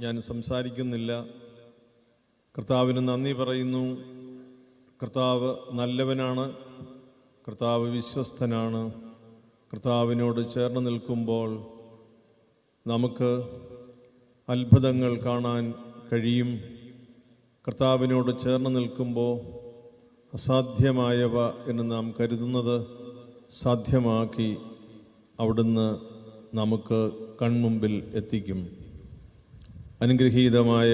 ഞാൻ സംസാരിക്കുന്നില്ല. കർത്താവിന് നന്ദി പറയുന്നു. കർത്താവ് നല്ലവനാണ്. കർത്താവ് വിശ്വസ്തനാണ്. കർത്താവിനോട് ചേർന്ന് നിൽക്കുമ്പോൾ നമുക്ക് അത്ഭുതങ്ങൾ കാണാൻ കഴിയും. കർത്താവിനോട് ചേർന്ന് നിൽക്കുമ്പോൾ അസാധ്യമായവ എന്ന് നാം കരുതുന്നത് സാധ്യമാക്കി അവിടുന്ന് നമുക്ക് കൺമുമ്പിൽ എത്തിക്കും. അനുഗ്രഹീതമായ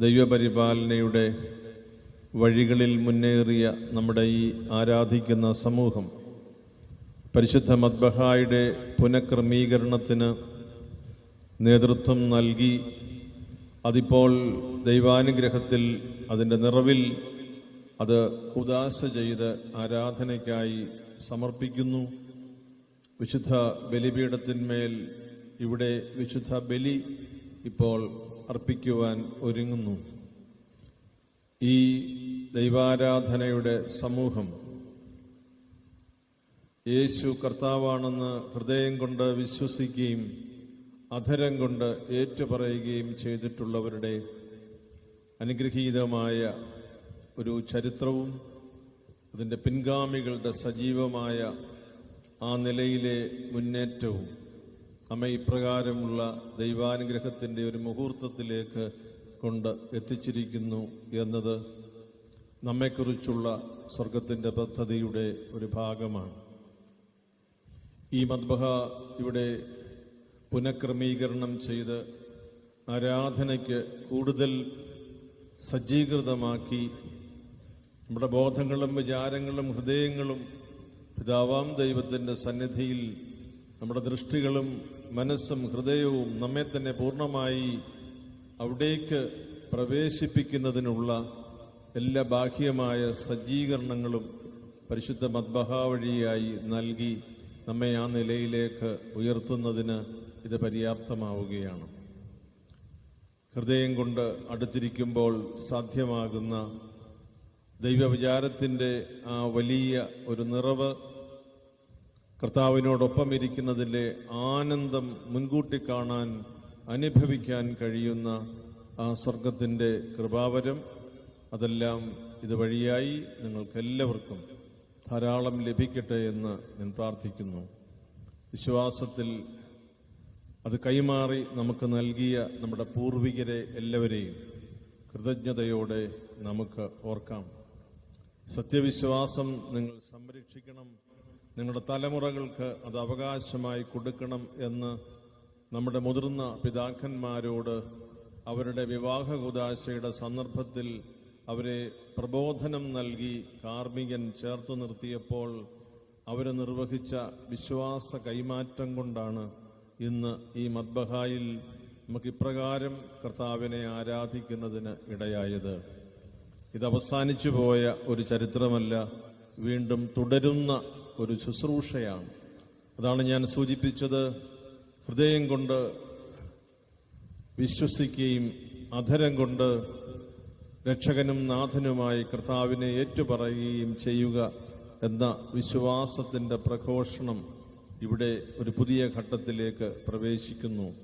ദൈവപരിപാലനയുടെ വഴികളിൽ മുന്നേറിയ നമ്മുടെ ഈ ആരാധിക്കുന്ന സമൂഹം പരിശുദ്ധ മദ്ബഹായുടെ പുനഃക്രമീകരണത്തിന് നേതൃത്വം നൽകി അതിപ്പോൾ ദൈവാനുഗ്രഹത്തിൽ അതിന്റെ നിറവിൽ അത് ഉദാസ ചെയ്ത് ആരാധനയ്ക്കായി സമർപ്പിക്കുന്നു. വിശുദ്ധ ബലിപീഠത്തിന്മേൽ ഇവിടെ വിശുദ്ധ ബലി ഇപ്പോൾ അർപ്പിക്കുവാൻ ഒരുങ്ങുന്നു. ഈ ദൈവാരാധനയുടെ സമൂഹം യേശു കർത്താവാണെന്ന് ഹൃദയം കൊണ്ട് വിശ്വസിക്കുകയും അധരം കൊണ്ട് ഏറ്റുപറയുകയും ചെയ്തിട്ടുള്ളവരുടെ അനുഗ്രഹീതമായ ഒരു ചരിത്രവും അതിന്റെ പിൻഗാമികളുടെ സജീവമായ ആ നിലയിലെ മുന്നേറ്റവും നമ്മെ ഇപ്രകാരമുള്ള ദൈവാനുഗ്രഹത്തിന്റെ ഒരു മുഹൂർത്തത്തിലേക്ക് കൊണ്ട് എത്തിച്ചിരിക്കുന്നു എന്നത് നമ്മെക്കുറിച്ചുള്ള സ്വർഗത്തിന്റെ പദ്ധതിയുടെ ഒരു ഭാഗമാണ്. ഈ മദ്ബഹ ഇവിടെ പുനഃക്രമീകരണം ചെയ്ത് ആരാധനയ്ക്ക് കൂടുതൽ സജ്ജീകൃതമാക്കി നമ്മുടെ ബോധങ്ങളും വിചാരങ്ങളും ഹൃദയങ്ങളും പിതാവാം ദൈവത്തിന്റെ സന്നിധിയിൽ നമ്മുടെ ദൃഷ്ടികളും മനസ്സും ഹൃദയവും നമ്മെ തന്നെ പൂർണമായി അവിടേക്ക് പ്രവേശിപ്പിക്കുന്നതിനുള്ള എല്ലാ ബാഹ്യമായ സജ്ജീകരണങ്ങളും പരിശുദ്ധ മദ്ബഹ വഴിയായി നൽകി നമ്മെ ആ നിലയിലേക്ക് ഉയർത്തുന്നതിന് ഇത് പര്യാപ്തമാവുകയാണ്. ഹൃദയം കൊണ്ട് അടുത്തിരിക്കുമ്പോൾ സാധ്യമാകുന്ന ദൈവവിചാരത്തിന്റെ ആ വലിയ ഒരു നിറവ് കർത്താവിനോടൊപ്പം ഇരിക്കുന്നതിലെ ആനന്ദം മുൻകൂട്ടി കാണാൻ അനുഭവിക്കാൻ കഴിയുന്ന ആ സ്വർഗത്തിന്റെ കൃപാവരം അതെല്ലാം ഇതുവഴിയായി നിങ്ങൾക്കെല്ലാവർക്കും ധാരാളം ലഭിക്കട്ടെ എന്ന് ഞാൻ പ്രാർത്ഥിക്കുന്നു. വിശ്വാസത്തിൽ അത് കൈമാറി നമുക്ക് നൽകിയ നമ്മുടെ പൂർവികരെ എല്ലാവരെയും കൃതജ്ഞതയോടെ നമുക്ക് ഓർക്കാം. സത്യവിശ്വാസം നിങ്ങൾ സംരക്ഷിക്കണം. നിങ്ങളുടെ തലമുറകൾക്ക് അത് അവകാശമായി കൊടുക്കണം എന്ന് നമ്മുടെ മുതിർന്ന പിതാക്കന്മാരോട് അവരുടെ വിവാഹ കുദാശയുടെ സന്ദർഭത്തിൽ അവരെ പ്രബോധനം നൽകി കാർമികൻ ചേർത്ത് നിർത്തിയപ്പോൾ അവർ നിർവഹിച്ച വിശ്വാസ കൈമാറ്റം കൊണ്ടാണ് ഇന്ന് ഈ മദ്ബഹായിൽ നമുക്ക് ഇപ്രകാരം കർത്താവിനെ ആരാധിക്കുന്നതിന് ഇടയായത്. ഇത് അവസാനിച്ചു പോയ ഒരു ചരിത്രമല്ല വീണ്ടും തുടരുന്ന ഒരു ശുശ്രൂഷയാണ്. അതാണ് ഞാൻ സൂചിപ്പിച്ചത്. ഹൃദയം കൊണ്ട് വിശ്വസിക്കുകയും അധരം കൊണ്ട് രക്ഷകനും നാഥനുമായി കർത്താവിനെ ഏറ്റുപറയുകയും ചെയ്യുക എന്ന വിശ്വാസത്തിന്റെ പ്രഘോഷണം ഇവിടെ ഒരു പുതിയ ഘട്ടത്തിലേക്ക് പ്രവേശിക്കുന്നു.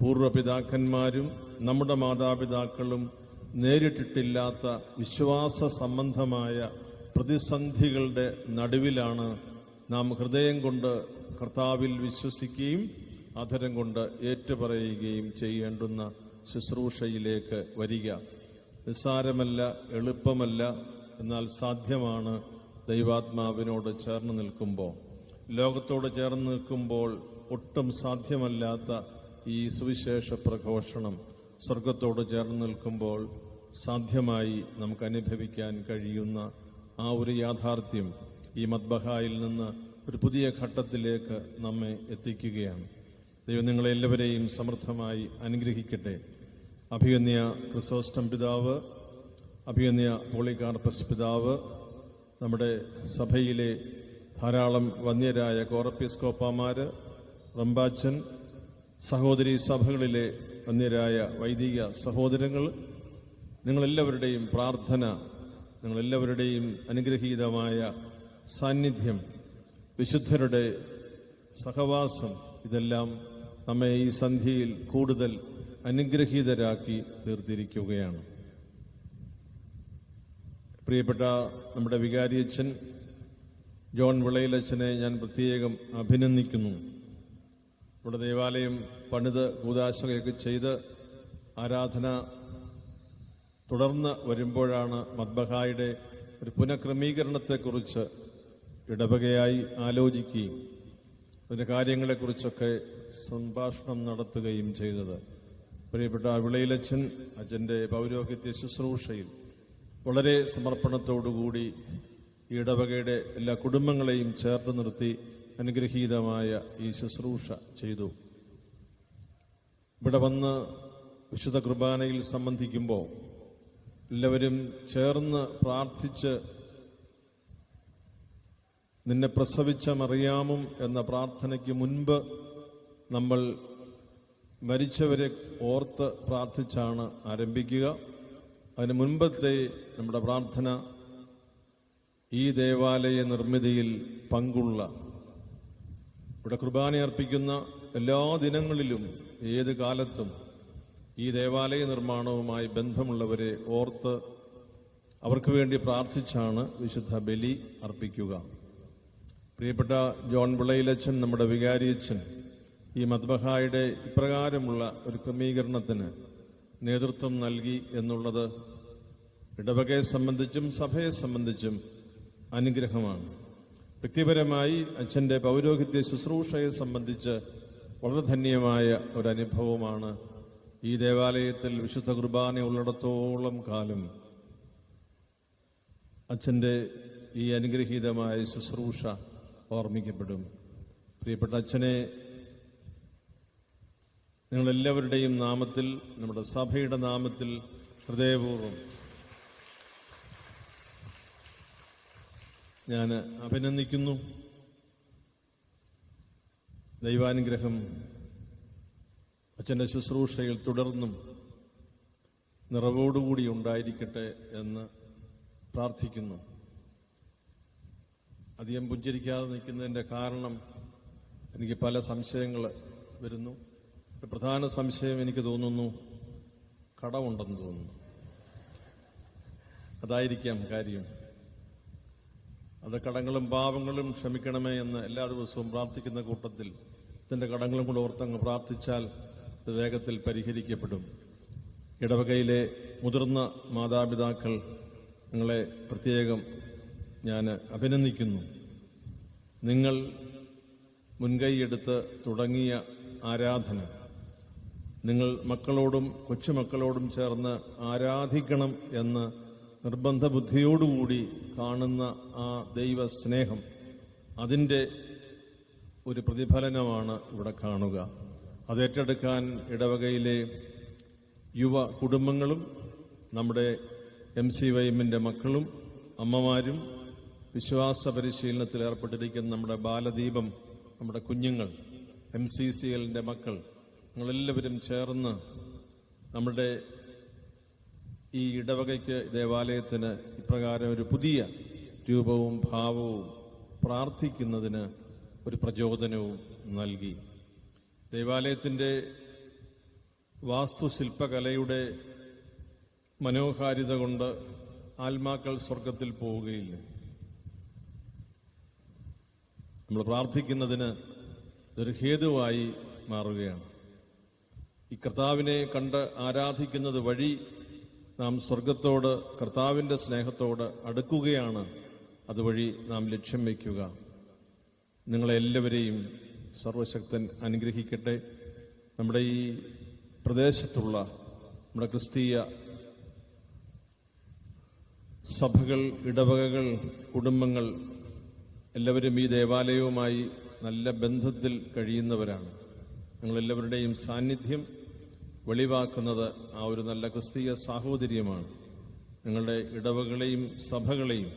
പൂർവപിതാക്കന്മാരും നമ്മുടെ മാതാപിതാക്കളും നേരിട്ടിട്ടില്ലാത്ത വിശ്വാസ സംബന്ധമായ പ്രതിസന്ധികളുടെ നടുവിലാണ് നാം ഹൃദയം കൊണ്ട് കർത്താവിൽ വിശ്വസിക്കുകയും അധരം കൊണ്ട് ഏറ്റുപറയുകയും ചെയ്യേണ്ടുന്ന ശുശ്രൂഷയിലേക്ക് വരിക. നിസ്സാരമല്ല എളുപ്പമല്ല എന്നാൽ സാധ്യമാണ് ദൈവാത്മാവിനോട് ചേർന്ന് നിൽക്കുമ്പോൾ. ലോകത്തോട് ചേർന്ന് നിൽക്കുമ്പോൾ ഒട്ടും സാധ്യമല്ലാത്ത ഈ സുവിശേഷ പ്രഘോഷണം സ്വർഗത്തോട് ചേർന്ന് നിൽക്കുമ്പോൾ സാധ്യമായി നമുക്ക് അനുഭവിക്കാൻ കഴിയുന്ന ആ ഒരു യാഥാർത്ഥ്യം ഈ മദ്ബഹായിൽ നിന്ന് ഒരു പുതിയ ഘട്ടത്തിലേക്ക് നമ്മെ എത്തിക്കുകയാണ്. ദൈവം നിങ്ങളെല്ലാവരെയും സമൃദ്ധമായി അനുഗ്രഹിക്കട്ടെ. അഭിയന്യ ക്രിസോസ്റ്റം പിതാവ് അഭിയന്യ പോളികാർപ്പസ് പിതാവ് നമ്മുടെ സഭയിലെ ധാരാളം വന്യരായ കോറപ്പിസ്കോപ്പാമാർ റംബാച്ചൻ സഹോദരി സഭകളിലെ വന്യരായ വൈദിക സഹോദരങ്ങൾ നിങ്ങളെല്ലാവരുടെയും പ്രാർത്ഥന നിങ്ങളെല്ലാവരുടെയും അനുഗ്രഹീതമായ സാന്നിധ്യം വിശുദ്ധരുടെ സഹവാസം ഇതെല്ലാം നമ്മെ ഈ സന്ധ്യയിൽ കൂടുതൽ അനുഗ്രഹീതരാക്കി തീർത്തിരിക്കുകയാണ്. പ്രിയപ്പെട്ട നമ്മുടെ വികാരിയച്ഛൻ ജോൺ വിളയിലച്ഛനെ ഞാൻ പ്രത്യേകം അഭിനന്ദിക്കുന്നു. നമ്മുടെ ദേവാലയം പണിത് കൂതാശകയൊക്കെ ചെയ്ത് ആരാധന തുടർന്ന് വരുമ്പോഴാണ് മദ്ബഹായുടെ ഒരു പുനഃക്രമീകരണത്തെക്കുറിച്ച് ഇടവകയായി ആലോചിക്കുകയും അതിന്റെ കാര്യങ്ങളെക്കുറിച്ചൊക്കെ സംഭാഷണം നടത്തുകയും ചെയ്തത്. പ്രിയപ്പെട്ട വിളയിലച്ഛൻ അച്ഛന്റെ പൗരോഹിത്യ ശുശ്രൂഷയിൽ വളരെ സമർപ്പണത്തോടുകൂടി ഈ ഇടവകയുടെ എല്ലാ കുടുംബങ്ങളെയും ചേർത്ത് നിർത്തി അനുഗ്രഹീതമായ ഈ ശുശ്രൂഷ ചെയ്തു. ഇവിടെ വന്ന് വിശുദ്ധ കുർബാനയിൽ സംബന്ധിക്കുമ്പോൾ എല്ലാവരും ചേർന്ന് പ്രാർത്ഥിച്ച് നിന്നെ പ്രസവിച്ച മറിയാമും എന്ന പ്രാർത്ഥനയ്ക്ക് മുൻപ് നമ്മൾ മരിച്ചവരെ ഓർത്ത് പ്രാർത്ഥിച്ചാണ് ആരംഭിക്കുക. അതിന് മുൻപത്തെ നമ്മുടെ പ്രാർത്ഥന ഈ ദേവാലയ നിർമ്മിതിയിൽ പങ്കുള്ള ഇവിടെ കുർബാന അർപ്പിക്കുന്ന എല്ലാ ദിനങ്ങളിലും ഏത് കാലത്തും ഈ ദേവാലയ നിർമ്മാണവുമായി ബന്ധമുള്ളവരെ ഓർത്ത് അവർക്ക് വേണ്ടി പ്രാർത്ഥിച്ചാണ് വിശുദ്ധ ബലി അർപ്പിക്കുക. പ്രിയപ്പെട്ട ജോൺ വിളയിലച്ഛൻ നമ്മുടെ വികാരിയച്ഛൻ ഈ മദ്ബഹായുടെ ഇപ്രകാരമുള്ള ഒരു ക്രമീകരണത്തിന് നേതൃത്വം നൽകി എന്നുള്ളത് ഇടവകയെ സംബന്ധിച്ചും സഭയെ സംബന്ധിച്ചും അനുഗ്രഹമാണ്. വ്യക്തിപരമായി അച്ഛന്റെ പൗരോഹിത്യ ശുശ്രൂഷയെ സംബന്ധിച്ച് വളരെ ധന്യമായ ഒരു അനുഭവമാണ് ഈ ദേവാലയത്തിൽ വിശുദ്ധ കുർബാന ഉള്ളിടത്തോളം കാലം അച്ഛന്റെ ഈ അനുഗ്രഹീതമായ ശുശ്രൂഷ ഓർമ്മിക്കപ്പെടും. പ്രിയപ്പെട്ട അച്ഛനെ നിങ്ങളെല്ലാവരുടെയും നാമത്തിൽ നമ്മുടെ സഭയുടെ നാമത്തിൽ ഹൃദയപൂർവം ഞാൻ അഭിനന്ദിക്കുന്നു. ദൈവാനുഗ്രഹം അച്ഛന്റെ ശുശ്രൂഷയിൽ തുടർന്നും നിറവോടുകൂടി ഉണ്ടായിരിക്കട്ടെ എന്ന് പ്രാർത്ഥിക്കുന്നു. അധികം പുഞ്ചിരിക്കാതെ നിൽക്കുന്നതിന്റെ കാരണം എനിക്ക് പല സംശയങ്ങൾ വരുന്നു. ഒരു പ്രധാന സംശയം എനിക്ക് തോന്നുന്നു കടമുണ്ടെന്ന് തോന്നുന്നു. അതായിരിക്കാം കാര്യം. അത് കടങ്ങളും പാപങ്ങളും ക്ഷമിക്കണമേ എന്ന് എല്ലാ ദിവസവും പ്രാർത്ഥിക്കുന്ന കൂട്ടത്തിൽ ഇതിന്റെ കടങ്ങളും കൂടെ ഓർത്തങ്ങ് പ്രാർത്ഥിച്ചാൽ വേഗത്തിൽ പരിഹരിക്കപ്പെടും. ഇടവകയിലെ മുതിർന്ന മാതാപിതാക്കൾ നിങ്ങളെ പ്രത്യേകം ഞാൻ അഭിനന്ദിക്കുന്നു. നിങ്ങൾ മുൻകൈയെടുത്ത് തുടങ്ങിയ ആരാധന നിങ്ങൾ മക്കളോടും കൊച്ചുമക്കളോടും ചേർന്ന് ആരാധിക്കണം എന്ന് നിർബന്ധ ബുദ്ധിയോടുകൂടി കാണുന്ന ആ ദൈവ സ്നേഹം അതിന്റെ ഒരു പ്രതിഫലനമാണ് ഇവിടെ കാണുക. അത് ഏറ്റെടുക്കാൻ ഇടവകയിലെ യുവ കുടുംബങ്ങളും നമ്മുടെ എം സി വൈഎമ്മിന്റെ മക്കളും അമ്മമാരും വിശ്വാസ പരിശീലനത്തിൽ ഏർപ്പെട്ടിരിക്കുന്ന നമ്മുടെ ബാലദീപം നമ്മുടെ കുഞ്ഞുങ്ങൾ എം സി സി എല്ലിന്റെ മക്കൾ ഞങ്ങളെല്ലാവരും ചേർന്ന് നമ്മുടെ ഈ ഇടവകയ്ക്ക് ദേവാലയത്തിന് ഇപ്രകാരം ഒരു പുതിയ രൂപവും ഭാവവും പ്രാർത്ഥിക്കുന്നതിന് ഒരു പ്രചോദനവും നൽകി. ദേവാലയത്തിന്റെ വാസ്തുശില്പകലയുടെ മനോഹാരിത കൊണ്ട് ആത്മാക്കൾ സ്വർഗത്തിൽ പോവുകയില്ല. നമ്മൾ പ്രാർത്ഥിക്കുന്നതിന് ഒരു ഹേതുവായി മാറുകയാണ്. ഈ കർത്താവിനെ കണ്ട് ആരാധിക്കുന്നത് വഴി നാം സ്വർഗത്തോട് കർത്താവിന്റെ സ്നേഹത്തോട് അടുക്കുകയാണ്. അതുവഴി നാം ലക്ഷ്യം വയ്ക്കുക. നിങ്ങളെല്ലാവരെയും സർവശക്തൻ അനുഗ്രഹിക്കട്ടെ. നമ്മുടെ ഈ പ്രദേശത്തുള്ള നമ്മുടെ ക്രിസ്തീയ സഭകൾ ഇടവകകൾ കുടുംബങ്ങൾ എല്ലാവരും ഈ ദേവാലയവുമായി നല്ല ബന്ധത്തിൽ കഴിയുന്നവരാണ്. ഞങ്ങളെല്ലാവരുടെയും സാന്നിധ്യം വെളിവാക്കുന്നത് ആ ഒരു നല്ല ക്രിസ്തീയ സാഹോദര്യമാണ്. ഞങ്ങളുടെ ഇടവകളെയും സഭകളെയും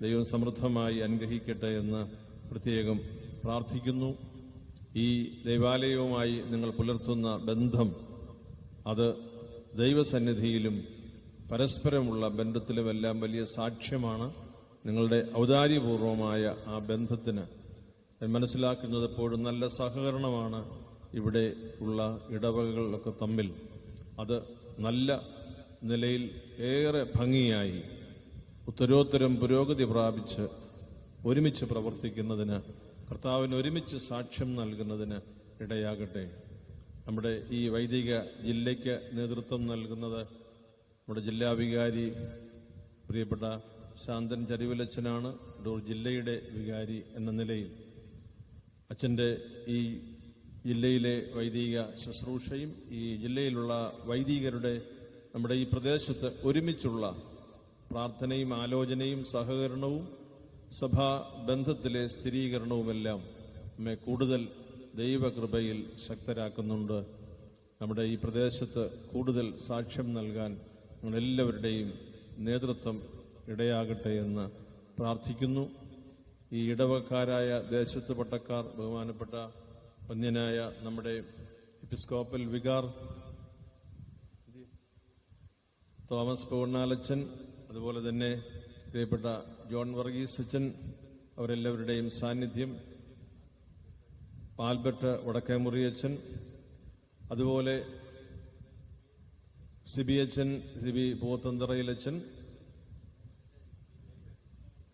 ദൈവം സമൃദ്ധമായി അനുഗ്രഹിക്കട്ടെ എന്ന് പ്രത്യേകം പ്രാർത്ഥിക്കുന്നു. ഈ ദൈവാലയവുമായി നിങ്ങൾ പുലർത്തുന്ന ബന്ധം അത് ദൈവസന്നിധിയിലും പരസ്പരമുള്ള ബന്ധത്തിലുമെല്ലാം വലിയ സാക്ഷ്യമാണ്. നിങ്ങളുടെ ഔദാര്യപൂർവമായ ആ ബന്ധത്തിന് മനസ്സിലാക്കുന്നത് എപ്പോഴും നല്ല സഹകരണമാണ് ഇവിടെ ഉള്ള ഇടവകകളൊക്കെ തമ്മിൽ. അത് നല്ല നിലയിൽ ഏറെ ഭംഗിയായി ഉത്തരോത്തരം പുരോഗതി പ്രാപിച്ച് ഒരുമിച്ച് പ്രവർത്തിക്കുന്നതിന് കർത്താവിന് ഒരുമിച്ച് സാക്ഷ്യം നൽകുന്നതിന് ഇടയാകട്ടെ. നമ്മുടെ ഈ വൈദിക ജില്ലയ്ക്ക് നേതൃത്വം നൽകുന്നത് നമ്മുടെ ജില്ലാവികാരി പ്രിയപ്പെട്ട ശാന്തൻ ചരിവിലച്ചനാണ്. ഡോർ ജില്ലയുടെ വികാരി എന്ന നിലയിൽ അച്ഛന്റെ ഈ ജില്ലയിലെ വൈദിക ശുശ്രൂഷയും ഈ ജില്ലയിലുള്ള വൈദികരുടെ നമ്മുടെ ഈ പ്രദേശത്ത് ഒരുമിച്ചുള്ള പ്രാർത്ഥനയും ആലോചനയും സഹകരണവും സഭാ ബന്ധത്തിലെ സ്ഥിരീകരണവുമെല്ലാം നമ്മെ കൂടുതൽ ദൈവകൃപയിൽ ശക്തരാക്കുന്നുണ്ട്. നമ്മുടെ ഈ പ്രദേശത്ത് കൂടുതൽ സാക്ഷ്യം നൽകാൻ നിങ്ങളെല്ലാവരുടെയും നേതൃത്വം ഇടയാകട്ടെ എന്ന് പ്രാർത്ഥിക്കുന്നു. ഈ ഇടവക്കാരായ ദേശത്ത് പട്ടക്കാർ ബഹുമാനപ്പെട്ട വന്യനായ നമ്മുടെ എപ്പിസ്കോപ്പൽ വികാർ തോമസ് പൂർണാലച്ചൻ അതുപോലെ തന്നെ പ്രിയപ്പെട്ട ജോൺ വർഗീസ് അച്ഛൻ അവരെല്ലാവരുടെയും സാന്നിധ്യം ആൽബർട്ട് വടക്കേമുറിയച്ചൻ അതുപോലെ സിബി അച്ഛൻ സിബി പൂത്തന്തറയിലച്ചൻ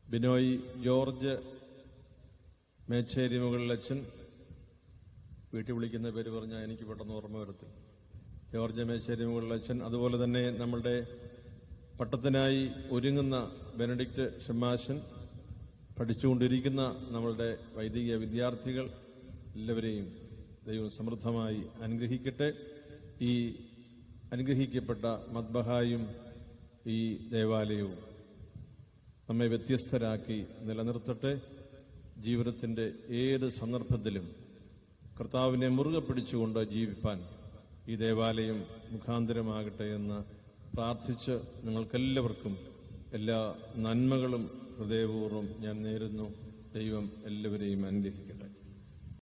ബിനോയ് ജോർജ് മേച്ചേരി മുകളിലച്ചൻ വീട്ടിൽ വിളിക്കുന്ന പേര് പറഞ്ഞാൽ എനിക്ക് പെട്ടെന്ന് ഓർമ്മ വരത്തിൽ ജോർജ് മേച്ചേരി മുകളിലച്ചൻ അതുപോലെ തന്നെ നമ്മളുടെ പട്ടത്തിനായി ഒരുങ്ങുന്ന ബെനഡിക്റ്റ് ഷമാശൻ പഠിച്ചുകൊണ്ടിരിക്കുന്ന നമ്മളുടെ വൈദിക വിദ്യാർത്ഥികൾ എല്ലാവരെയും ദൈവം സമൃദ്ധമായി അനുഗ്രഹിക്കട്ടെ. ഈ അനുഗ്രഹിക്കപ്പെട്ട മദ്ബഹായും ഈ ദേവാലയവും നമ്മെ വ്യത്യസ്തരാക്കി നിലനിർത്തട്ടെ. ജീവിതത്തിന്റെ ഏത് സന്ദർഭത്തിലും കർത്താവിനെ മുറുകെ പിടിച്ചുകൊണ്ട് ജീവിപ്പാൻ ഈ ദേവാലയം മുഖാന്തരമാകട്ടെ എന്ന് പ്രാർത്ഥിച്ച് നിങ്ങൾക്കെല്ലാവർക്കും എല്ലാ നന്മകളും ഹൃദയപൂർവം ഞാൻ നേരുന്നു. ദൈവം എല്ലാവരെയും അനുഗ്രഹിക്കട്ടെ.